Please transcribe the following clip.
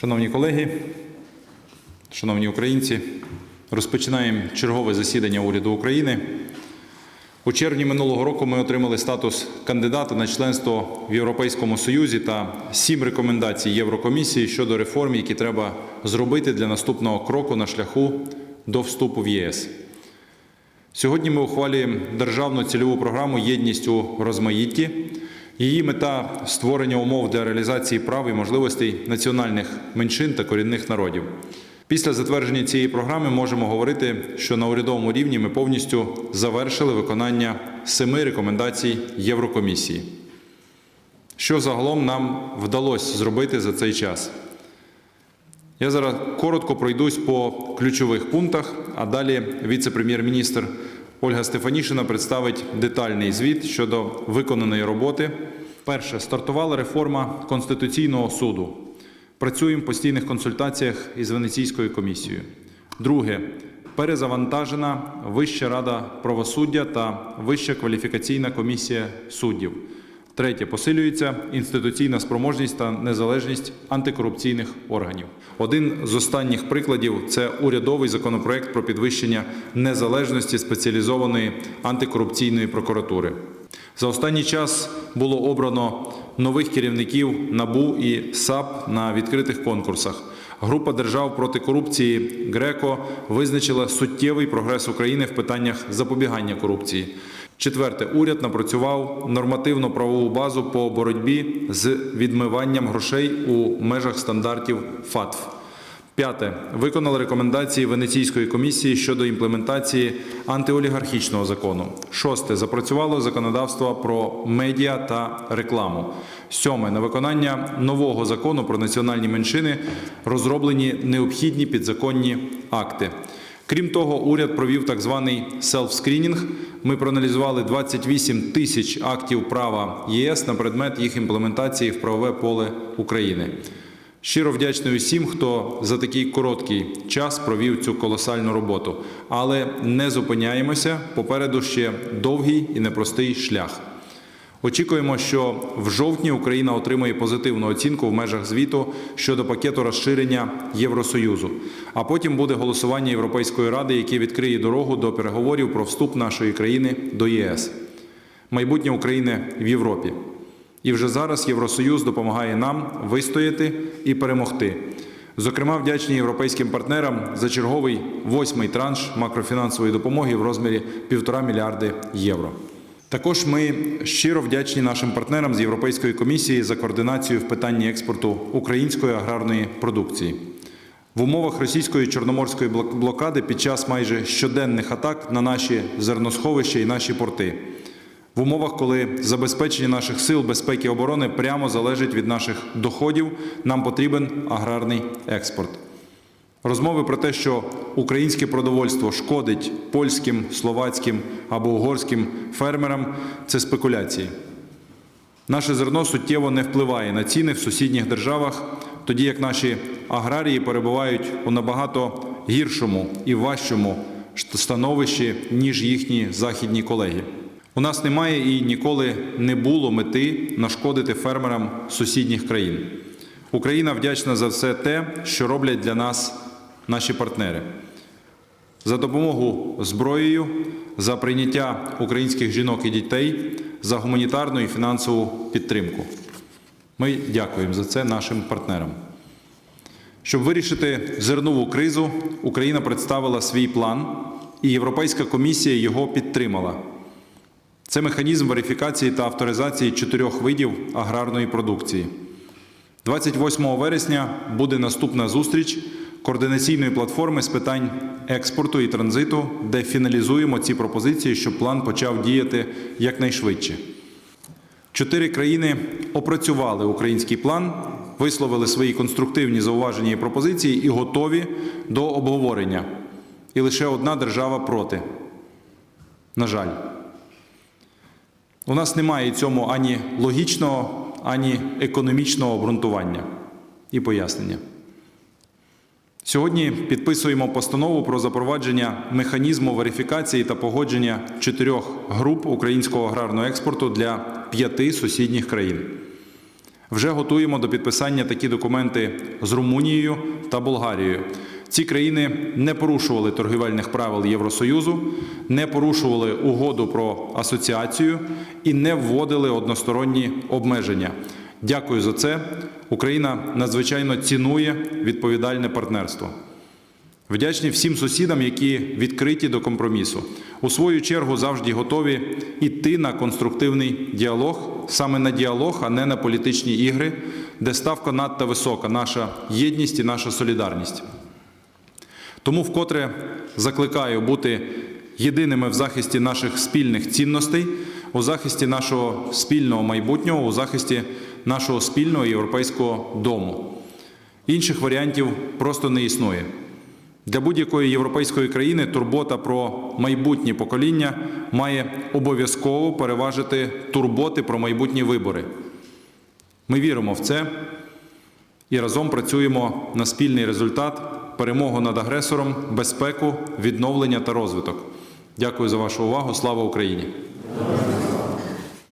Шановні колеги, шановні українці, розпочинаємо чергове засідання уряду України. У червні минулого року ми отримали статус кандидата на членство в Європейському Союзі та сім рекомендацій Єврокомісії щодо реформ, які треба зробити для наступного кроку на шляху до вступу в ЄС. Сьогодні ми ухвалюємо державну цільову програму Єдність у розмаїтті. Її мета створення умов для реалізації прав і можливостей національних меншин та корінних народів. Після затвердження цієї програми можемо говорити, що на урядовому рівні ми повністю завершили виконання семи рекомендацій Єврокомісії. Що загалом нам вдалося зробити за цей час? Я зараз коротко пройдусь по ключових пунктах, а далі віце-прем'єр-міністр Ольга Стефанішина представить детальний звіт щодо виконаної роботи. Перше, стартувала реформа Конституційного суду. Працюємо в постійних консультаціях із Венеційською комісією. Друге, перезавантажена Вища рада правосуддя та Вища кваліфікаційна комісія суддів. Третє посилюється інституційна спроможність та незалежність антикорупційних органів. Один з останніх прикладів це урядовий законопроект про підвищення незалежності спеціалізованої антикорупційної прокуратури. За останній час було обрано нових керівників НАБУ і САП на відкритих конкурсах. Група держав проти корупції ГРЕКО визначила суттєвий прогрес України в питаннях запобігання корупції. Четверте, уряд напрацював нормативну правову базу по боротьбі з відмиванням грошей у межах стандартів ФАТФ. П'яте. Виконали рекомендації Венеційської комісії щодо імплементації антиолігархічного закону. Шосте. Запрацювало законодавство про медіа та рекламу. Сьоме. На виконання нового закону про національні меншини розроблені необхідні підзаконні акти. Крім того, уряд провів так званий селф-скрінінг. Ми проаналізували 28 тисяч актів права ЄС на предмет їх імплементації в правове поле України. Щиро вдячний усім, хто за такий короткий час провів цю колосальну роботу. Але не зупиняємося. Попереду ще довгий і непростий шлях. Очікуємо, що в жовтні Україна отримає позитивну оцінку в межах звіту щодо пакету розширення Євросоюзу. А потім буде голосування Європейської ради, яке відкриє дорогу до переговорів про вступ нашої країни до ЄС. Майбутнє України в Європі. І вже зараз Євросоюз допомагає нам вистояти і перемогти. Зокрема, вдячні європейським партнерам за черговий восьмий транш макрофінансової допомоги в розмірі півтора мільярди євро. Також ми щиро вдячні нашим партнерам з Європейської комісії за координацію в питанні експорту української аграрної продукції. В умовах російської чорноморської блокади під час майже щоденних атак на наші зерносховища і наші порти. В умовах, коли забезпечення наших сил безпеки оборони прямо залежить від наших доходів, нам потрібен аграрний експорт. Розмови про те, що українське продовольство шкодить польським, словацьким або угорським фермерам, це спекуляції. Наше зерно суттєво не впливає на ціни в сусідніх державах, тоді як наші аграрії перебувають у набагато гіршому і важчому становищі, ніж їхні західні колеги. У нас немає і ніколи не було мети нашкодити фермерам сусідніх країн. Україна вдячна за все те, що роблять для нас наші партнери. За допомогу зброєю, за прийняття українських жінок і дітей, за гуманітарну і фінансову підтримку. Ми дякуємо за це нашим партнерам. Щоб вирішити зернову кризу, Україна представила свій план, і Європейська комісія його підтримала. Це механізм верифікації та авторизації чотирьох видів аграрної продукції. 28 вересня буде наступна зустріч координаційної платформи з питань експорту і транзиту, де фіналізуємо ці пропозиції, щоб план почав діяти якнайшвидше. Чотири країни опрацювали український план, висловили свої конструктивні зауваження і пропозиції і готові до обговорення. І лише одна держава проти. На жаль. У нас немає цьому ані логічного, ані економічного обґрунтування і пояснення. Сьогодні підписуємо постанову про запровадження механізму верифікації та погодження чотирьох груп українського аграрного експорту для п'яти сусідніх країн. Вже готуємо до підписання такі документи з Румунією та Болгарією. Ці країни не порушували торгівельних правил Євросоюзу, не порушували угоду про асоціацію і не вводили односторонні обмеження. Дякую за це. Україна надзвичайно цінує відповідальне партнерство. Вдячні всім сусідам, які відкриті до компромісу. У свою чергу завжди готові йти на конструктивний діалог, саме на діалог, а не на політичні ігри, де ставка надто висока, наша єдність і наша солідарність. Тому вкотре закликаю бути єдиними в захисті наших спільних цінностей, у захисті нашого спільного майбутнього, у захисті нашого спільного європейського дому. Інших варіантів просто не існує. Для будь-якої європейської країни турбота про майбутні покоління має обов'язково переважити турботи про майбутні вибори. Ми віримо в це і разом працюємо на спільний результат, перемогу над агресором, безпеку, відновлення та розвиток. Дякую за вашу увагу. Слава Україні!